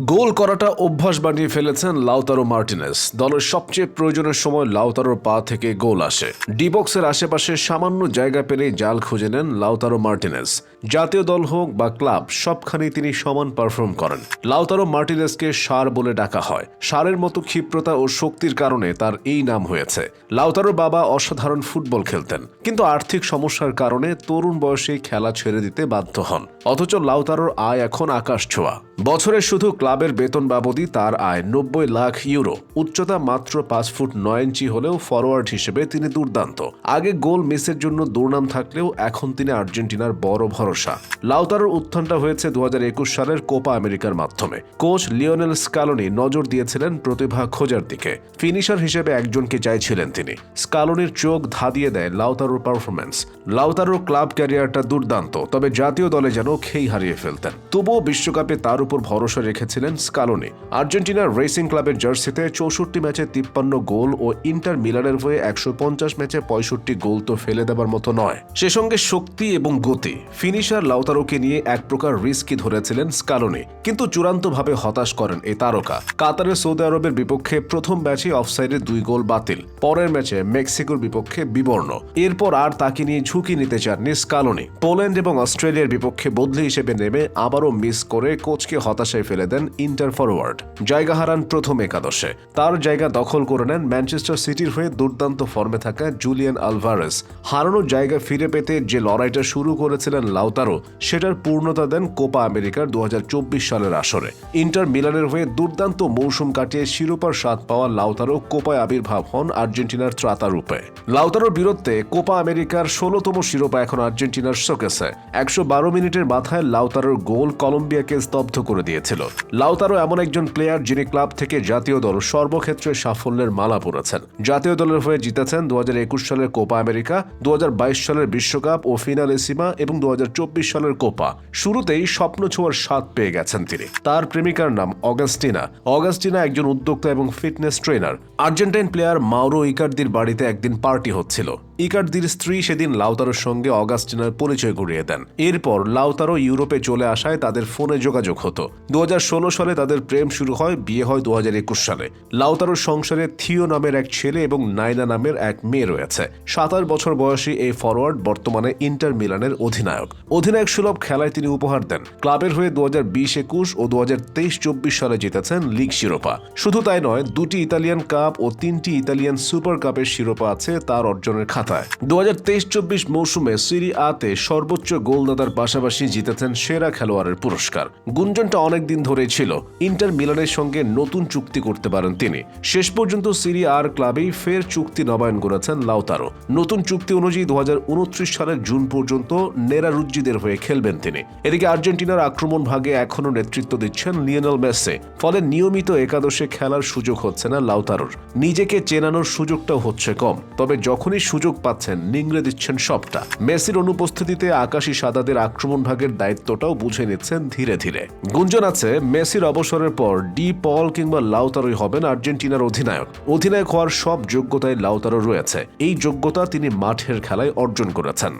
গোল করাটা অভ্যাস বানিয়ে ফেলেছেন লাউতারো মার্টিনেস। দলের সবচেয়ে প্রয়োজনের সময় লাউতারোর পা থেকে গোল আসে। ডিবক্সের আশেপাশে সামান্য জায়গা পেলেই জাল খুঁজে নেন লাউতারো মার্টিনেস। জাতীয় দল হোক বা ক্লাব, সবখানেই তিনি সমান পারফর্ম করেন। লাউতারো মার্টিনেসকে সার বলে ডাকা হয়। সারের মতো ক্ষিপ্রতা ও শক্তির কারণে তার এই নাম হয়েছে। লাউতারোর বাবা অসাধারণ ফুটবল খেলতেন। কিন্তু আর্থিক সমস্যার কারণে তরুণ বয়সেই খেলা ছেড়ে দিতে বাধ্য হন। অথচ লাউতারোর আয় এখন আকাশ ছোঁয়া। বছরে শুধু ক্লাবের বেতন বাবদই তার আয় নব্বই লাখ ইউরো। উচ্চতা মাত্র পাঁচ ফুট নয় ইঞ্চি হলেও ফরওয়ার্ড হিসেবে তিনি দুর্দান্ত। আগে গোল মিসের জন্য দুর্নাম থাকলেও এখন তিনি আর্জেন্টিনার বড় ভরসা। লাউতারোর উত্থানটা হয়েছে দু সালের কোপা আমেরিকার মাধ্যমে। কোচ লিওনেল স্কালোনি নজর দিয়েছিলেন প্রতিভা খোঁজার দিকে। ফিনিশার হিসেবে একজনকে চাইছিলেন তিনি। স্কালোনির চোখ ধাঁধিয়ে দেয় লাউতারোর পারফরমেন্স লাউতারোর ক্লাব ক্যারিয়ারটা দুর্দান্ত, তবে জাতীয় দলে যেন খেই হারিয়ে ফেলতেন। তবুও বিশ্বকাপে তার উপর ভরসা রেখেছিলেন স্কালোনি। আর্জেন্টিনার রেসিং ক্লাবের জার্সিতে চৌষট্টি ম্যাচে তিপ্পান্ন গোল ও ইন্টার মিলানের হয়ে একশো পঞ্চাশ ম্যাচে পঁয়ষট্টি গোল তো ফেলে দেবার মতো নয়। সে সঙ্গে শক্তি এবং গতি, ফিনিশার লাউতারোকে নিয়ে এক প্রকার রিস্কি ধরেছিলেন স্কালোনি, কিন্তু চূড়ান্তভাবে হতাশ করেন এই তারকা। কাতারে সৌদি আরবের বিপক্ষে প্রথম ম্যাচে অফসাইডে দুই গোল বাতিল, পরের ম্যাচে মেক্সিকোর বিপক্ষে বিবর্ণ। এরপর আর তাকে নিয়ে ঝুঁকি নিতে চাননি স্কালোনি। পোল্যান্ড এবং অস্ট্রেলিয়ার বিপক্ষে বদলি হিসেবে নেমে আবারও মিস করে কোচকে হতাশায় ফেলে দেন ইন্টার ফরওয়ার্ড জায়গা হারান প্রথম একাদশে। তার জায়গা দখল করে নেন ম্যানচেস্টার সিটির হয়ে দুর্দান্ত ফর্মে থাকা জুলিয়ান আলভারেস। হারানোর জায়গা ফিরে পেতে যে লড়াইটা শুরু করেছিলেন লাউতারো, সেটার পূর্ণতা দেন কোপা আমেরিকার দু সালের আসরে। ইন্টার মিলানের হয়ে দুর্দান্ত মৌসুম কাটিয়ে শিরোপার স্বাদ পাওয়া লাউতারো কোপায় আবির্ভাব হন আর্জেন্টিনার ত্রাতা রূপে লাউতারোর বিরুদ্ধে কোপা আমেরিকার ষোলোতম শিরোপা এখন আর্জেন্টিনার শোকেসে। একশো মিনিটের মাথায় লাউতারোর গোল কলম্বিয়াকে স্তব্ধ করে দিয়েছিল। লাউতারো এমন একজন প্লেয়ার যিনি ক্লাব থেকে জাতীয় দল সর্বক্ষেত্রে সাফল্যের মালা পরেছেন। জাতীয় দলের হয়ে জিতেছেন দুহাজার একুশ সালের কোপা আমেরিকা দু হাজার বাইশ সালের বিশ্বকাপ ও ফিনালেসিমা এবং দু হাজার চব্বিশ সালের কোপা। শুরুতেই স্বপ্ন ছোঁয়ার স্বাদ পেয়ে গেছেন তিনি। তার প্রেমিকার নাম অগাস্টিনা। অগাস্টিনা একজন উদ্যোক্তা এবং fitness trainer Argentine player Mauro ইকার্দির বাড়িতে একদিন পার্টি হচ্ছিল। ইকার্দির স্ত্রী সেদিন লাউতারোর সঙ্গে অগাস্টিনার পরিচয় করিয়ে দেন। এরপর লাউতারো ইউরোপে চলে আসায় তাদের ফোনে যোগাযোগ হতো। দু হাজার ষোলো সালে তাদের প্রেম শুরু হয়, বিয়ে হয় দু হাজার একুশ সালে। লাউতারোর সংসারে থিও নামের এক ছেলে এবং নাইনা নামের এক মেয়ে রয়েছে। সাতাশ বছর বয়সী এই ফরওয়ার্ড বর্তমানে ইন্টার মিলানের অধিনায়ক। অধিনায়ক সুলভ খেলায় তিনি উপহার দেন। ক্লাবের হয়ে দু হাজার বিশ একুশ ও দু হাজার তেইশ চব্বিশ সালে জিতেছেন লিগ শিরোপা। শুধু তাই নয়, দুটি ইতালিয়ান কাপ ও তিনটি ইতালিয়ান সুপার কাপের শিরোপা আছে তার অর্জনের খাতায় দু হাজার তেইশ চব্বিশ মৌসুমে সিরি আতে সর্বোচ্চ গোলদাতার পাশাপাশি জিতেছেন সেরা খেলোয়াড়ের পুরস্কার। গুঞ্জনটা অনেকদিন ধরেই ছিল। ইন্টার মিলানের সঙ্গে নতুন চুক্তি করতে পারেন তিনি। শেষ পর্যন্ত সিরি আর ক্লাবেই ফের চুক্তি নবায়ন করেছেন লাউতারো নতুন চুক্তি অনুযায়ী দু হাজার উনত্রিশ সালের জুন পর্যন্ত নেরারুজ্জিদের হয়ে খেলবেন তিনি। এদিকে আর্জেন্টিনার আক্রমণ ভাগে এখনও নেতৃত্ব দিচ্ছেন লিওনেল মেসে। ফলে নিয়মিত একাদশে খেলার সুযোগ হচ্ছে না লাউতারোর। নিজেকে চেনানোর সুযোগটাও হচ্ছে কম। তবে যখনই সুযোগ পাচ্ছেন, নিংড়ে দিচ্ছেন সবটা। মেসির অনুপস্থিতিতে আকাশি সাদাদের আক্রমণ ভাগের দায়িত্বটাও বুঝে নিচ্ছেন ধীরে ধীরে। গুঞ্জন আছে, মেসির অবসরের পর ডি পল কিংবা লাউতারোই হবেন আর্জেন্টিনার অধিনায়ক। অধিনায়ক হওয়ার সব যোগ্যতায় লাউতারো রয়েছে। এই যোগ্যতা তিনি মাঠের খেলায় অর্জন করেছেন।